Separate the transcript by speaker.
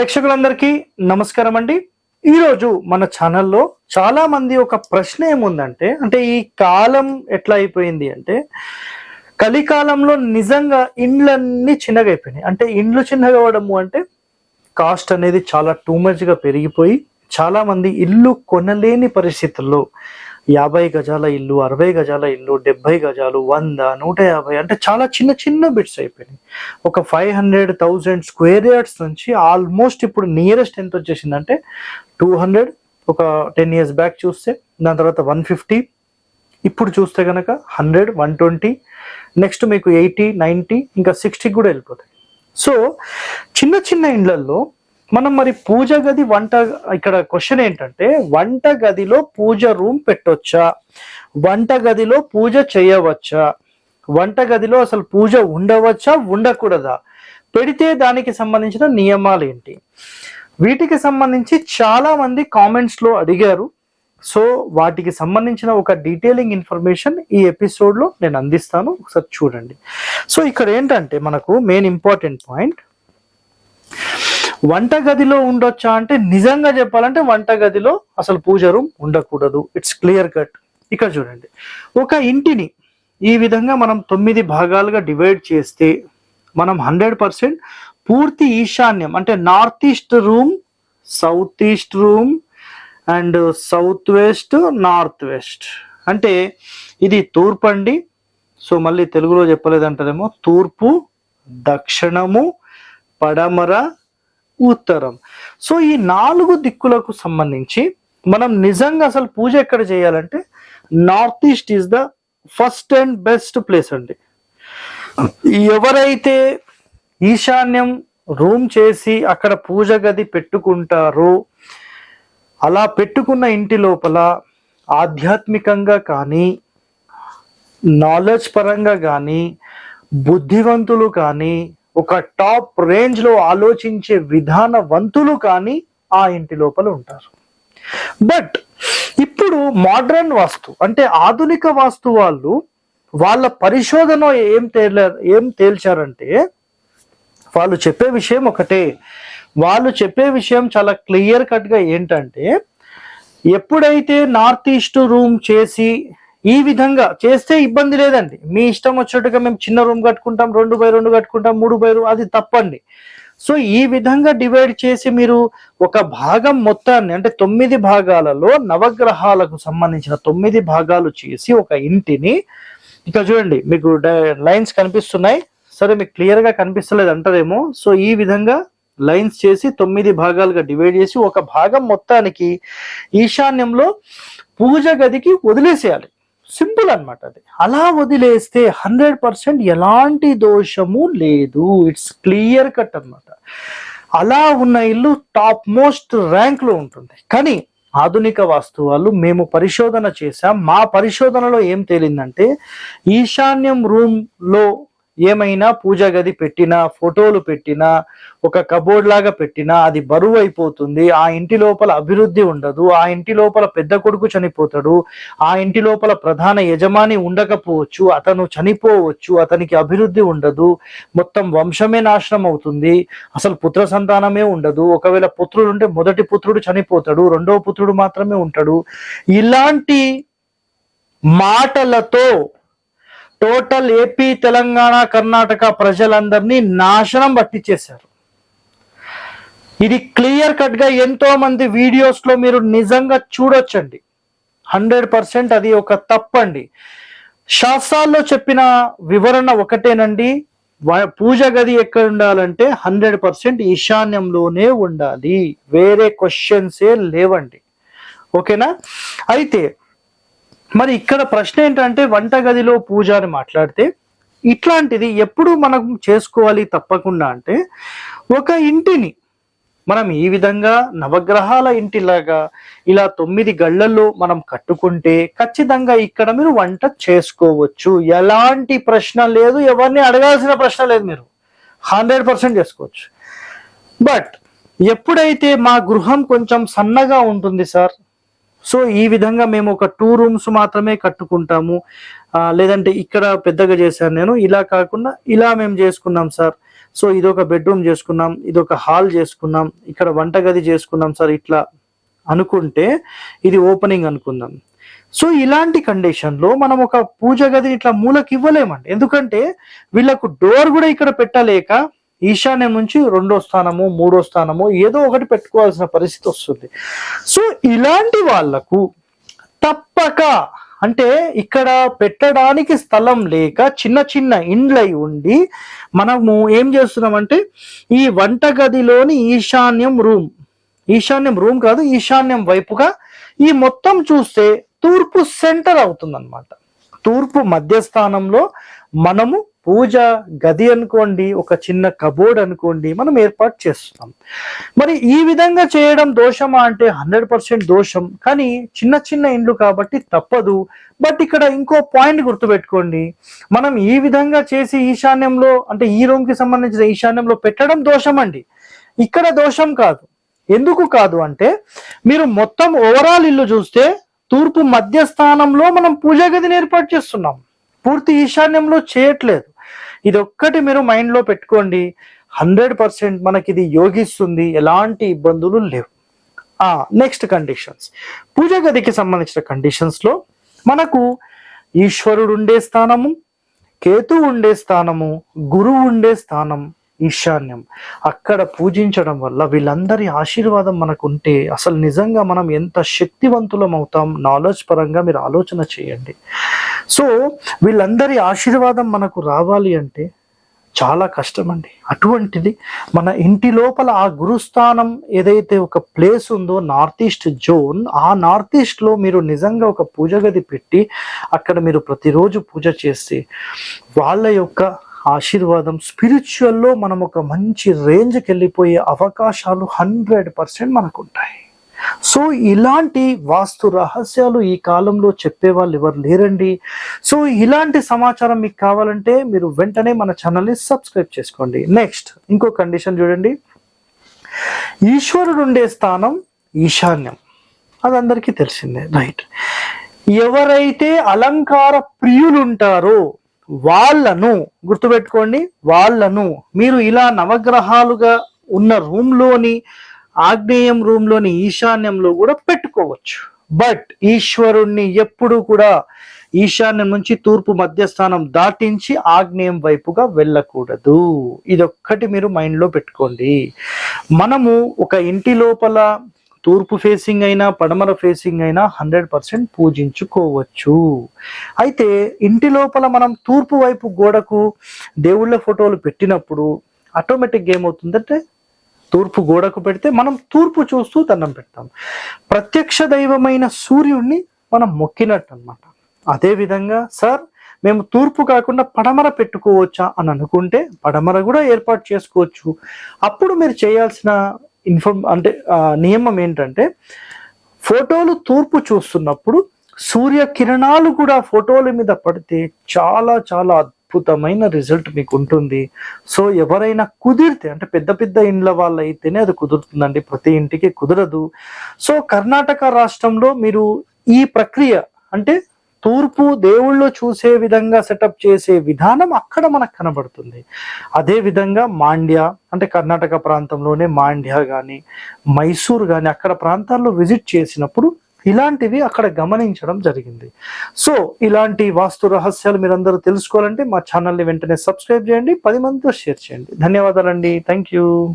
Speaker 1: ప్రేక్షకులందరికీ నమస్కారం అండి. ఈరోజు మన ఛానల్లో చాలా మంది ఒక ప్రశ్న ఏముందంటే అంటే ఈ కాలం ఎట్లా అయిపోయింది అంటే కలికాలంలో నిజంగా ఇండ్లన్నీ చిన్నగా అయిపోయినాయి అంటే ఇండ్లు చిన్నగా అవ్వడము అంటే కాస్ట్ అనేది చాలా టూ మచ్గా పెరిగిపోయి చాలా మంది ఇల్లు కొనలేని పరిస్థితుల్లో యాభై గజాల ఇల్లు అరవై గజాల ఇల్లు డెబ్బై గజాలు వంద నూట యాభై అంటే చాలా చిన్న చిన్న బిట్స్ అయిపోయినాయి. ఒక five hundred thousand square yards నుంచి ఆల్మోస్ట్ ఇప్పుడు నియరెస్ట్ ఎంత వచ్చేసిందంటే టూ హండ్రెడ్ ఒక టెన్ ఇయర్స్ బ్యాక్ చూస్తే దాని తర్వాత వన్ ఫిఫ్టీ ఇప్పుడు చూస్తే కనుక హండ్రెడ్ వన్ ట్వంటీ నెక్స్ట్ మీకు ఎయిటీ నైంటీ ఇంకా సిక్స్టీ కూడా వెళ్ళిపోతాయి. సో చిన్న చిన్న ఇండ్లల్లో మనం మరి పూజ గది వంట ఇక్కడ క్వశ్చన్ ఏంటంటే వంట గదిలో పూజ రూమ్ పెట్టొచ్చా? వంట గదిలో పూజ చేయవచ్చా? వంట గదిలో అసలు పూజ ఉండవచ్చా? ఉండకూడదా? పెడితే దానికి సంబంధించిన నియమాలు ఏంటి? వీటికి సంబంధించి చాలా మంది కామెంట్స్లో అడిగారు. సో వాటికి సంబంధించిన ఒక డీటెయిలింగ్ ఇన్ఫర్మేషన్ ఈ ఎపిసోడ్లో నేను అందిస్తాను. ఒకసారి చూడండి. సో ఇక్కడ ఏంటంటే మనకు మెయిన్ ఇంపార్టెంట్ పాయింట్ వంట గదిలో ఉండొచ్చా అంటే నిజంగా చెప్పాలంటే వంట గదిలో అసలు పూజ రూమ్ ఉండకూడదు. ఇట్స్ క్లియర్ కట్ ఇక్కడ చూడండి. ఒక ఇంటిని ఈ విధంగా మనం తొమ్మిది భాగాలుగా డివైడ్ చేస్తే మనం హండ్రెడ్ పర్సెంట్ పూర్తి ఈశాన్యం అంటే north east room south east room and south west north west అంటే ఇది తూర్పు అండి. సో మళ్ళీ తెలుగులో చెప్పలేదంటారేమో తూర్పు దక్షిణము పడమర ఉత్తరం. సో ఈ నాలుగు దిక్కులకు సంబంధించి మనం నిజంగా అసలు పూజ ఎక్కడ చేయాలంటే north east is the first and best place అండి. ఎవరైతే ఈశాన్యం రూమ్ చేసి అక్కడ పూజ గది పెట్టుకుంటారో అలా పెట్టుకున్న ఇంటి లోపల ఆధ్యాత్మికంగా కానీ నాలెడ్జ్ పరంగా కానీ బుద్ధివంతులు కానీ ఒక టాప్ రేంజ్లో ఆలోచించే విధానవంతులు కానీ ఆ ఇంటి లోపల ఉంటారు. బట్ ఇప్పుడు మోడ్రన్ వాస్తు అంటే ఆధునిక వాస్తు వాళ్ళు వాళ్ళ పరిశోధన ఏం తేల ఏం తేల్చారంటే వాళ్ళు చెప్పే విషయం ఒకటే. వాళ్ళు చెప్పే విషయం చాలా క్లియర్ కట్గా ఏంటంటే ఎప్పుడైతే నార్త్ ఈస్ట్ రూమ్ చేసి ఈ విధంగా చేస్తే ఇబ్బంది లేదండి. మీ ఇష్టం వచ్చినట్టుగా మేము చిన్న రూమ్ కట్టుకుంటాం రెండు బై రెండు కట్టుకుంటాం మూడు బై అది తప్పండి. సో ఈ విధంగా డివైడ్ చేసి మీరు ఒక భాగం మొత్తాన్ని అంటే తొమ్మిది భాగాలలో నవగ్రహాలకు సంబంధించిన తొమ్మిది భాగాలు చేసి ఒక ఇంటిని ఇక్కడ చూడండి మీకు లైన్స్ కనిపిస్తున్నాయి. సరే మీకు క్లియర్గా కనిపిస్తలేదు అంటారేమో. సో ఈ విధంగా లైన్స్ చేసి తొమ్మిది భాగాలుగా డివైడ్ చేసి ఒక భాగం మొత్తానికి ఈశాన్యంలో పూజ గదికి వదిలేసేయాలి. సింపుల్ అన్నమాట అది. అలా వదిలేస్తే హండ్రెడ్ పర్సెంట్ ఎలాంటి దోషము లేదు. ఇట్స్ క్లియర్ కట్ అన్నమాట. అలా ఉన్న ఇల్లు టాప్ మోస్ట్ ర్యాంక్లో ఉంటుంది. కానీ ఆధునిక వాస్తు వాళ్ళు మేము పరిశోధన చేసాం మా పరిశోధనలో ఏం తేలిందంటే ఈశాన్యం రూమ్లో ఏమైనా పూజ గది పెట్టినా ఫోటోలు పెట్టినా ఒక కబోర్డ్ లాగా పెట్టినా అది బరువు అయిపోతుంది. ఆ ఇంటి లోపల అభివృద్ధి ఉండదు. ఆ ఇంటి లోపల పెద్ద కొడుకు చనిపోతాడు. ఆ ఇంటి లోపల ప్రధాన యజమాని ఉండకపోవచ్చు. అతను చనిపోవచ్చు. అతనికి అభివృద్ధి ఉండదు. మొత్తం వంశమే నాశనం అవుతుంది. అసలు పుత్ర సంతానమే ఉండదు. ఒకవేళ పుత్రుడు ఉంటే మొదటి పుత్రుడు చనిపోతాడు. రెండవ పుత్రుడు మాత్రమే ఉంటాడు. ఇలాంటి మాటలతో టోటల్ ఏపీ తెలంగాణ కర్ణాటక ప్రజలందరినీ నాశనం పట్టించేశారు. ఇది క్లియర్ కట్గా ఎంతో మంది వీడియోస్లో మీరు నిజంగా చూడొచ్చండి. హండ్రెడ్ పర్సెంట్ అది ఒక తప్పండి. శాస్త్రాల్లో చెప్పిన వివరణ ఒకటేనండి. పూజ గది ఎక్కడ ఉండాలంటే హండ్రెడ్ పర్సెంట్ ఈశాన్యంలోనే ఉండాలి. వేరే క్వశ్చన్సే లేవండి. ఓకేనా? అయితే మరి ఇక్కడ ప్రశ్న ఏంటంటే వంటగదిలో పూజ అని మాట్లాడితే ఇట్లాంటిది ఎప్పుడు మనం చేసుకోవాలి తప్పకుండా అంటే ఒక ఇంటిని మనం ఈ విధంగా నవగ్రహాల ఇంటిలాగా ఇలా తొమ్మిది గళ్ళల్లో మనం కట్టుకుంటే ఖచ్చితంగా ఇక్కడ మీరు వంట చేసుకోవచ్చు. ఎలాంటి ప్రశ్న లేదు. ఎవరిని అడగాల్సిన ప్రశ్న లేదు మీరు. హండ్రెడ్ పర్సెంట్ చేసుకోవచ్చు. బట్ ఎప్పుడైతే మా గృహం కొంచెం సన్నగా ఉంటుంది సార్ సో ఈ విధంగా మేము ఒక టూ రూమ్స్ మాత్రమే కట్టుకుంటాము. లేదంటే ఇక్కడ పెద్దగా చేశాను నేను ఇలా కాకుండా ఇలా మేము చేసుకున్నాం సార్. సో ఇదొక బెడ్రూమ్ చేసుకున్నాం ఇదొక హాల్ చేసుకున్నాం ఇక్కడ వంటగది చేసుకున్నాం సార్ ఇట్లా అనుకుంటే ఇది ఓపెనింగ్ అనుకుందాం. సో ఇలాంటి కండిషన్లో మనం ఒక పూజ గదిని ఇట్లా మూలకి ఇవ్వలేమండి ఎందుకంటే వీళ్ళకు డోర్ కూడా ఇక్కడ పెట్టలేక ఈశాన్యం నుంచి రెండో స్థానము మూడో స్థానము ఏదో ఒకటి పెట్టుకోవాల్సిన పరిస్థితి వస్తుంది. సో ఇలాంటి వాళ్ళకు తప్పక అంటే ఇక్కడ పెట్టడానికి స్థలం లేక చిన్న చిన్న ఇండ్లై ఉండి మనము ఏం చేస్తున్నామంటే ఈ వంటగదిలోని ఈశాన్యం రూమ్ ఈశాన్యం రూమ్ కాదు ఈశాన్యం వైపుగా ఈ మొత్తం చూస్తే తూర్పు సెంటర్ అవుతుంది తూర్పు మధ్యస్థానంలో మనము పూజ గది అనుకోండి ఒక చిన్న కబోర్డ్ అనుకోండి మనం ఏర్పాటు చేస్తున్నాం. మరి ఈ విధంగా చేయడం దోషమా అంటే హండ్రెడ్ పర్సెంట్ దోషం. కానీ చిన్న చిన్న ఇండ్లు కాబట్టి తప్పదు. బట్ ఇక్కడ ఇంకో పాయింట్ గుర్తుపెట్టుకోండి. మనం ఈ విధంగా చేసి ఈశాన్యంలో అంటే ఈ రూమ్కి సంబంధించిన ఈశాన్యంలో పెట్టడం దోషం అండి ఇక్కడ దోషం కాదు. ఎందుకు కాదు అంటే మీరు మొత్తం ఓవరాల్ ఇల్లు చూస్తే తూర్పు మధ్య స్థానంలో మనం పూజా గదిని ఏర్పాటు చేస్తున్నాం. పూర్తి ఈశాన్యంలో చేయట్లేదు. ఇది ఒక్కటి మీరు మైండ్లో పెట్టుకోండి. హండ్రెడ్ పర్సెంట్ మనకి ఇది యోగిస్తుంది. ఎలాంటి ఇబ్బందులు లేవు. నెక్స్ట్ కండిషన్స్ పూజ గదికి సంబంధించిన కండిషన్స్లో మనకు ఈశ్వరుడు ఉండే స్థానము కేతు ఉండే స్థానము గురువు ఉండే స్థానం ఈశాన్యం. అక్కడ పూజించడం వల్ల వీళ్ళందరి ఆశీర్వాదం మనకు ఉంటే అసలు నిజంగా మనం ఎంత శక్తివంతులం అవుతాం నాలెడ్జ్ పరంగా మీరు ఆలోచన చేయండి. సో వీళ్ళందరి ఆశీర్వాదం మనకు రావాలి అంటే చాలా కష్టం అండి అటువంటిది మన ఇంటి లోపల ఆ గురుస్థానం ఏదైతే ఒక ప్లేస్ ఉందో నార్త్ ఈస్ట్ జోన్ ఆ నార్త్ ఈస్ట్లో మీరు నిజంగా ఒక పూజ గది పెట్టి అక్కడ మీరు ప్రతిరోజు పూజ చేస్తే వాళ్ళ యొక్క ఆశీర్వాదం స్పిరిచువల్లో మనం ఒక మంచి రేంజ్కి వెళ్ళిపోయే అవకాశాలు హండ్రెడ్ పర్సెంట్ మనకు ఉంటాయి. సో ఇలాంటి వాస్తు రహస్యాలు ఈ కాలంలో చెప్పే వాళ్ళు ఎవరు లేరండి. సో ఇలాంటి సమాచారం మీకు కావాలంటే మీరు వెంటనే మన ఛానల్ని సబ్స్క్రైబ్ చేసుకోండి. నెక్స్ట్ ఇంకో కండిషన్ చూడండి. ఈశ్వరుడు ఉండే స్థానం ఈశాన్యం. అది అందరికీ తెలిసిందే రైట్. ఎవరైతే అలంకార ప్రియులుంటారో వాళ్ళను గుర్తుపెట్టుకోండి వాళ్ళను మీరు ఇలా నవగ్రహాలుగా ఉన్న రూమ్లోని ఆగ్నేయం రూమ్లోని ఈశాన్యంలో కూడా పెట్టుకోవచ్చు. బట్ ఈశ్వరుణ్ణి ఎప్పుడు కూడా ఈశాన్యం నుంచి తూర్పు మధ్యస్థానం దాటించి ఆగ్నేయం వైపుగా వెళ్ళకూడదు. ఇదొక్కటి మీరు మైండ్లో పెట్టుకోండి. మనము ఒక ఇంటి లోపల తూర్పు ఫేసింగ్ అయినా పడమర ఫేసింగ్ అయినా హండ్రెడ్ పర్సెంట్ పూజించుకోవచ్చు. అయితే ఇంటి లోపల మనం తూర్పు వైపు గోడకు దేవుళ్ళ ఫోటోలు పెట్టినప్పుడు ఆటోమేటిక్గా ఏమవుతుందంటే తూర్పు గోడకు పెడితే మనం తూర్పు చూస్తూ దండం పెడతాం. ప్రత్యక్ష దైవమైన సూర్యుడిని మనం మొక్కినట్టు అనమాట అదేవిధంగా సార్ మేము తూర్పు కాకుండా పడమర పెట్టుకోవచ్చా? అని అనుకుంటే పడమర కూడా ఏర్పాటు చేసుకోవచ్చు. అప్పుడు మీరు చేయాల్సిన ఇన్ఫర్మ్ అంటే నియమం ఏంటంటే ఫోటోలు తూర్పు చూస్తున్నప్పుడు సూర్య కిరణాలు కూడా ఫోటోల మీద పడితే చాలా చాలా అద్భుతమైన రిజల్ట్ మీకు ఉంటుంది సో ఎవరైనా కుదిరితే అంటే పెద్ద పెద్ద ఇండ్ల వాళ్ళు అయితేనే అది కుదురుతుందండి. ప్రతి ఇంటికి కుదరదు. సో కర్ణాటక రాష్ట్రంలో మీరు ఈ ప్రక్రియ అంటే తూర్పు దేవుళ్ళు చూసే విధంగా సెటప్ చేసే విధానం అక్కడ మనకు కనబడుతుంది. అదే విధంగా మాండ్య అంటే కర్ణాటక ప్రాంతంలోనే మాండ్య కానీ మైసూర్ కానీ అక్కడ ప్రాంతాల్లో విజిట్ చేసినప్పుడు ఇలాంటివి అక్కడ గమనించడం జరిగింది. సో ఇలాంటి వాస్తు రహస్యాలు మీరందరూ తెలుసుకోవాలంటే మా ఛానల్ని వెంటనే సబ్స్క్రైబ్ చేయండి పది మందితో షేర్ చేయండి. ధన్యవాదాలండి. Thank you.